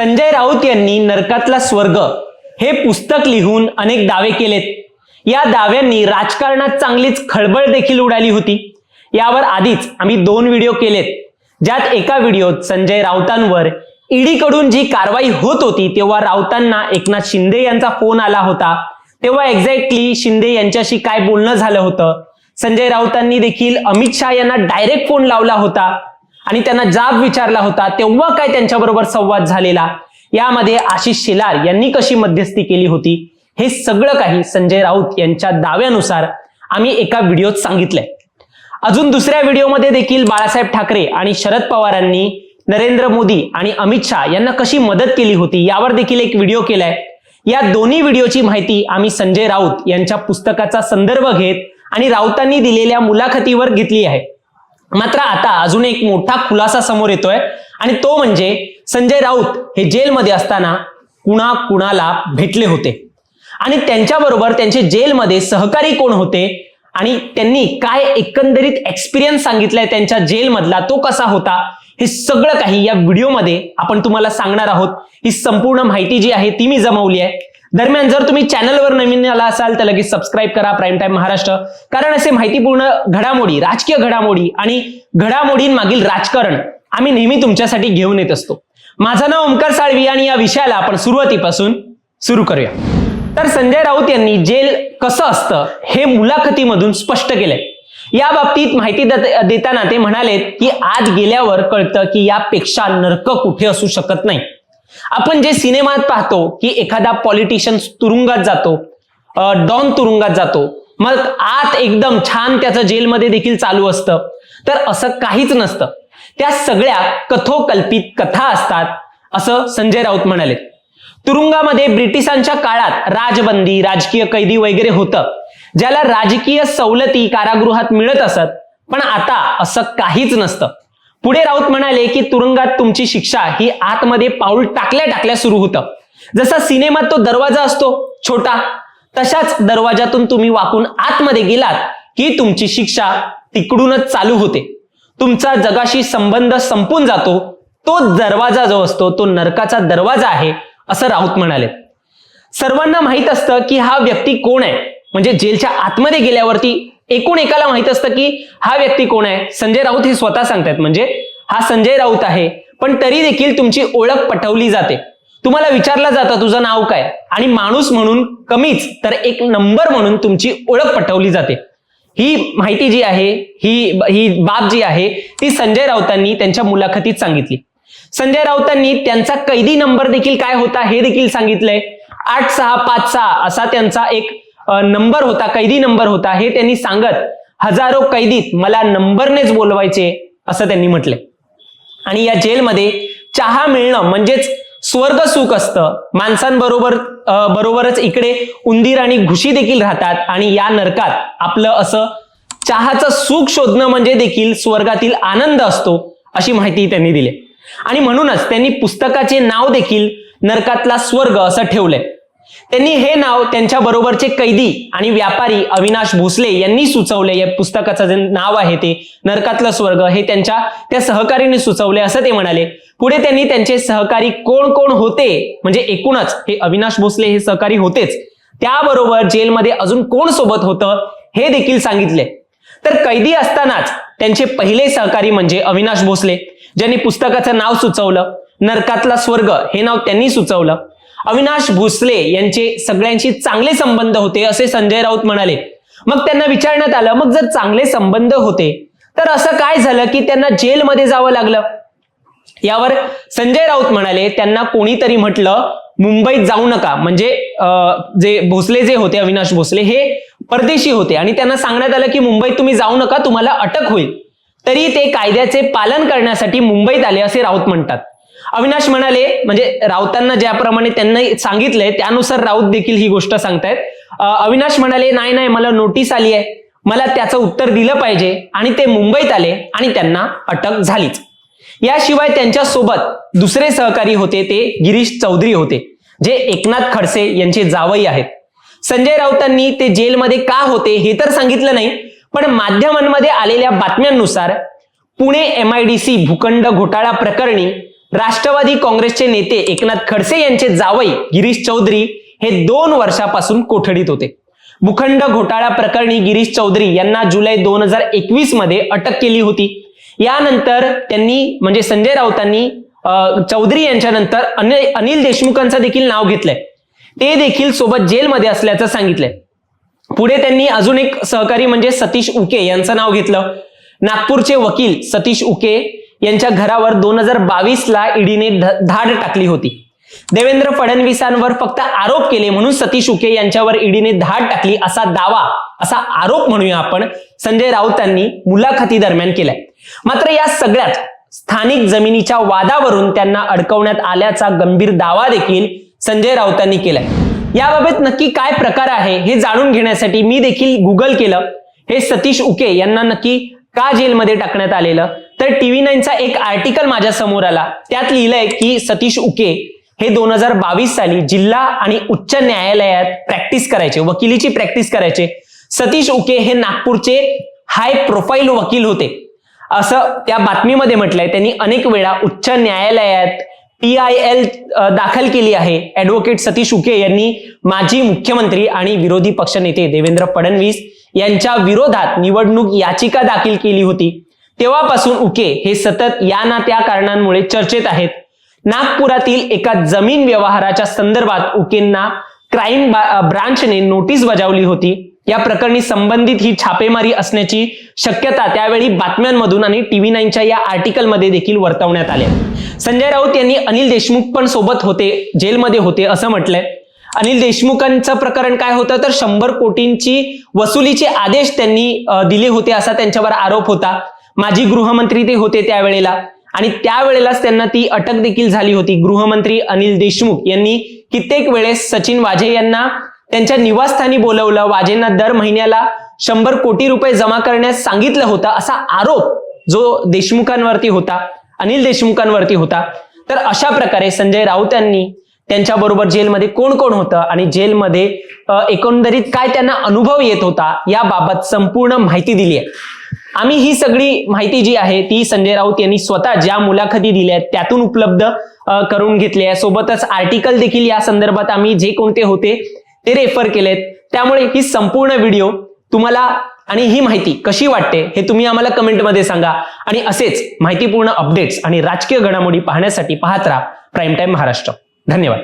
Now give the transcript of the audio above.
संजय राऊत यांनी नरकातला स्वर्ग हे पुस्तक लिहून अनेक दावे केलेत. या दाव्यांनी राजकारणात चांगलीच खळबळ देखील उडाली होती. यावर आधीच आम्ही दोन व्हिडिओ केलेत. ज्यात एका व्हिडिओत संजय राऊतांवर ईडी कडून जी कारवाई होत होती तेव्हा राऊतांना एकनाथ शिंदे यांचा फोन आला होता. तेव्हा एक्झॅक्टली शिंदे यांच्याशी काय बोलणं झालं होतं? संजय राऊतांनी देखील अमित शहा यांना डायरेक्ट फोन लावला होता. आणि त्यांना जाब विचारला होता तेव्हा काय त्यांच्याबरोबर संवाद झालेला? यामध्ये आशिष शेलार यांनी कशी मध्यस्थी केली होती? हे सगळं काही संजय राऊत यांच्या दाव्यानुसार आम्ही एका व्हिडिओत सांगितलंय. अजून दुसऱ्या व्हिडिओमध्ये देखील बाळासाहेब ठाकरे आणि शरद पवारांनी नरेंद्र मोदी आणि अमित शहा यांना कशी मदत केली होती यावर देखील एक व्हिडिओ केलाय. या दोन्ही व्हिडिओची माहिती आम्ही संजय राऊत यांच्या पुस्तकाचा संदर्भ घेत आणि राऊतांनी दिलेल्या मुलाखतीवर घेतली आहे. मात्र आता अजून एक मोठा खुलासा समोर येतोय आणि तो म्हणजे संजय राऊत हे जेलमध्ये असताना कुणा कुणाला भेटले होते. आणि त्यांच्याबरोबर त्यांचे जेलमध्ये सहकारी कोण होते आणि त्यांनी काय एकंदरीत एक्सपिरियन्स सांगितलाय त्यांच्या जेलमधला तो कसा होता हे सगळं काही या व्हिडिओमध्ये आपण तुम्हाला सांगणार आहोत. ही संपूर्ण माहिती जी आहे ती मी जमवली आहे. दरम्यान जर तुम्ही चॅनलवर नवीन आला असाल तर लगेच सबस्क्राईब करा प्राईम टाइम महाराष्ट्र. कारण असे माहितीपूर्ण घडामोडी राजकीय घडामोडी आणि घडामोडींमागील राजकारण आम्ही नेहमी तुमच्यासाठी घेऊन येत असतो. माझं नाव ओमकार साळवी आणि या विषयाला आपण सुरुवातीपासून सुरू करूया. तर संजय राऊत यांनी जेल कसं असतं हे मुलाखतीमधून स्पष्ट केलंय. या बाबतीत माहिती देताना ते म्हणालेत की आज गेल्यावर कळतं की यापेक्षा नरक कुठे असू शकत नाही. आपण जे सिनेमात पाहतो की एखादा पॉलिटिशियन तुरुंगात जातो डॉन तुरुंगात जातो मग आत एकदम छान त्याचं जेलमध्ये देखील चालू असतं. तर असं काहीच नसतं. त्या सगळ्या कथोकल्पित कथा असतात असं संजय राऊत म्हणाले. तुरुंगामध्ये ब्रिटिशांच्या काळात राजबंदी राजकीय कैदी वगैरे होतं ज्याला राजकीय सवलती कारागृहात मिळत असत पण आता असं काहीच नसतं. पुढे राऊत म्हणाले की तुरुंगात तुमची शिक्षा ही आतमध्ये पाऊल टाकल्या टाकल्या सुरू होतं. जसा सिनेमात तो दरवाजा असतो छोटा तशाच दरवाजातून तुम्ही वाकून आतमध्ये गेलात की तुमची शिक्षा तिकडूनच चालू होते. तुमचा जगाशी संबंध संपून जातो तो दरवाजा जो असतो तो नरकाचा दरवाजा आहे असं राऊत म्हणाले. सर्वांना माहीत असतं की हा व्यक्ती कोण आहे? म्हणजे जेलच्या आतमध्ये गेल्यावरती एकूण एकाला माहीत असतं की हा व्यक्ती कोण आहे? संजय राऊत हे स्वतः सांगतायत. म्हणजे हा संजय राऊत आहे पण तरी देखील तुमची ओळख पटवली जाते. तुम्हाला विचारलं जातं तुझं नाव काय? आणि माणूस म्हणून कमीच तर एक नंबर म्हणून तुमची ओळख पटवली जाते. ही माहिती जी आहे ही ही बाब जी आहे ती संजय राऊतांनी त्यांच्या मुलाखतीत सांगितली. संजय राऊतांनी त्यांचा कैदी नंबर देखील काय होता हे देखील सांगितलंय. आठ सहा पाच सहा असा त्यांचा एक नंबर होता कैदी नंबर होता हे त्यांनी सांगत हजारो कैदीत मला नंबरनेच बोलवायचे असं त्यांनी म्हटलंय आणि या जेलमध्ये चहा मिळणं म्हणजेच स्वर्ग सुख असतं. माणसांबरोबर बरोबरच इकडे उंदीर आणि घुशी देखील राहतात आणि या नरकात आपलं असं चहाचं सुख शोधणं म्हणजे देखील स्वर्गातील आनंद असतो अशी माहिती त्यांनी दिली. आणि म्हणूनच त्यांनी पुस्तकाचे नाव देखील नरकातला स्वर्ग असं ठेवलंय. त्यांनी हे नाव त्यांच्या बरोबरचे कैदी आणि व्यापारी अविनाश भोसले यांनी सुचवले. या पुस्तकाचं जे नाव आहे ते नरकातलं स्वर्ग हे त्यांच्या त्या सहकारीने सुचवले असं ते म्हणाले. पुढे त्यांनी त्यांचे सहकारी कोण कोण होते? म्हणजे एकूणच हे अविनाश भोसले हे सहकारी होतेच. त्याबरोबर जेलमध्ये अजून कोण सोबत होतं हे देखील सांगितले. तर कैदी असतानाच त्यांचे पहिले सहकारी म्हणजे अविनाश भोसले ज्यांनी पुस्तकाचं नाव सुचवलं. नरकातला स्वर्ग हे नाव त्यांनी सुचवलं. अविनाश भोसले यांचे सगळ्यांशी चांगले संबंध होते असे संजय राऊत म्हणाले. मग त्यांना विचारण्यात आलं मग जर चांगले संबंध होते तर असं काय झालं की त्यांना जेलमध्ये जावं लागलं? यावर संजय राऊत म्हणाले त्यांना कोणीतरी म्हटलं मुंबईत जाऊ नका. म्हणजे जे भोसले जे होते अविनाश भोसले हे परदेशी होते. आणि त्यांना सांगण्यात आलं की मुंबईत तुम्ही जाऊ नका तुम्हाला अटक होईल. तरी ते कायद्याचे पालन करण्यासाठी मुंबईत आले असे राऊत म्हणतात. अविनाश म्हणाले म्हणजे राऊतांना ज्याप्रमाणे त्यांना सांगितलंय त्यानुसार राऊत देखील ही गोष्ट सांगतायत. अविनाश म्हणाले नाही नाही मला नोटीस आली आहे. मला त्याचं उत्तर दिलं पाहिजे. आणि ते मुंबईत आले आणि त्यांना अटक झालीच. याशिवाय त्यांच्यासोबत दुसरे सहकारी होते ते गिरीश चौधरी होते जे एकनाथ खडसे यांचे जावई आहेत. संजय राऊतांनी ते जेलमध्ये का होते हे तर सांगितलं नाही पण माध्यमांमध्ये आलेल्या बातम्यांनुसार पुणे एमआयडीसी भूखंड घोटाळा प्रकरणी राष्ट्रवादी काँग्रेसचे नेते एकनाथ खडसे यांचे जावई गिरीश चौधरी हे दोन वर्षापासून कोठडीत होते. भूखंड घोटाळा प्रकरणी गिरीश चौधरी यांना जुलै दोन हजार एकवीसमध्ये अटक केली होती. यानंतर त्यांनी म्हणजे संजय राऊतांनी चौधरी यांच्यानंतर अनिल देशमुखांचं देखील नाव घेतलंय. ते देखील सोबत जेलमध्ये असल्याचं सांगितलंय. पुढे त्यांनी अजून एक सहकारी म्हणजे सतीश उके यांचं नाव घेतलं. नागपूरचे वकील सतीश उके यांच्या घरावर दोन हजार बावीस ला ईडीने धाड टाकली होती. देवेंद्र फडणवीसांवर फक्त आरोप केले म्हणून सतीश उके यांच्यावर ईडीने धाड टाकली असा दावा असा आरोप म्हणूया आपण संजय राऊतांनी मुलाखती दरम्यान केलाय. मात्र या सगळ्यात स्थानिक जमिनीच्या वादावरून त्यांना अडकवण्यात आल्याचा गंभीर दावा देखील संजय राऊतांनी केलाय. याबाबत नक्की काय प्रकार आहे हे जाणून घेण्यासाठी मी देखील गुगल केलं. हे सतीश उके यांना नक्की का जेलमध्ये टाकण्यात आलेलं? तर टीव्ही नाईनचा एक आर्टिकल माझ्यासमोर आला. त्यात लिहिलंय की सतीश उके हे दोन हजार बावीस साली जिल्हा आणि उच्च न्यायालयात प्रॅक्टिस करायचे वकिलीची प्रॅक्टिस करायचे. सतीश उके हे नागपूरचे हाय प्रोफाईल वकील होते. असं त्या बातमीमध्ये म्हटलंय. त्यांनी अनेक वेळा उच्च न्यायालयात टी आय एल दाखल केली आहे. ऍडव्होकेट सतीश उके यांनी माजी मुख्यमंत्री आणि विरोधी पक्षनेते देवेंद्र फडणवीस यांच्या विरोधात निवडणूक याचिका दाखल केली होती. तेव्हापासून उके हे सतत या ना त्या कारणांमुळे चर्चेत आहेत. नागपुरातील एका जमीन व्यवहाराच्या संदर्भात उकेंना क्राईम ब्रांचने नोटीस बजावली होती. या प्रकरणी संबंधित ही छापेमारी असण्याची शक्यता त्यावेळी बातम्यांमधून आणि टीव्ही नाईनच्या या आर्टिकलमध्ये देखील वर्तवण्यात आले संजय राऊत यांनी अनिल देशमुख पण सोबत होते जेलमध्ये होते असं म्हटलंय. अनिल देशमुखांचं प्रकरण काय होतं? तर शंभर कोटींची वसुलीचे आदेश त्यांनी दिले होते असा त्यांच्यावर आरोप होता. माजी गृहमंत्री ते होते त्यावेळेला. आणि त्यावेळेलाच त्यांना ती अटक देखील झाली होती. गृहमंत्री अनिल देशमुख यांनी कित्येक वेळेस सचिन वाझे यांना त्यांच्या निवासस्थानी बोलवलं. वाजेंना दर महिन्याला शंभर कोटी रुपये जमा करण्यास सांगितलं होतं. असा आरोप जो देशमुखांवरती होता अनिल देशमुखांवरती होता. तर अशा प्रकारे संजय राऊत यांनी त्यांच्याबरोबर जेलमध्ये कोण कोण होतं आणि जेलमध्ये एकंदरीत काय त्यांना अनुभव येत होता याबाबत संपूर्ण माहिती दिली आहे. आम्ही ही सगळी माहिती जी आहे ती संजय राऊत यांनी स्वतः ज्या मुलाखती दिल्या आहेत त्यातून उपलब्ध करून घेतली आहे. सोबतच आर्टिकल देखील या संदर्भात आम्ही जे कोणते होते ते रेफर केलेत. त्यामुळे ही संपूर्ण व्हिडिओ तुम्हाला आणि ही माहिती कशी वाटते हे तुम्ही आम्हाला कमेंटमध्ये सांगा. आणि असेच माहितीपूर्ण अपडेट्स आणि राजकीय घडामोडी पाहण्यासाठी पाहत राहा प्राईम टाईम महाराष्ट्र धन्यवाद.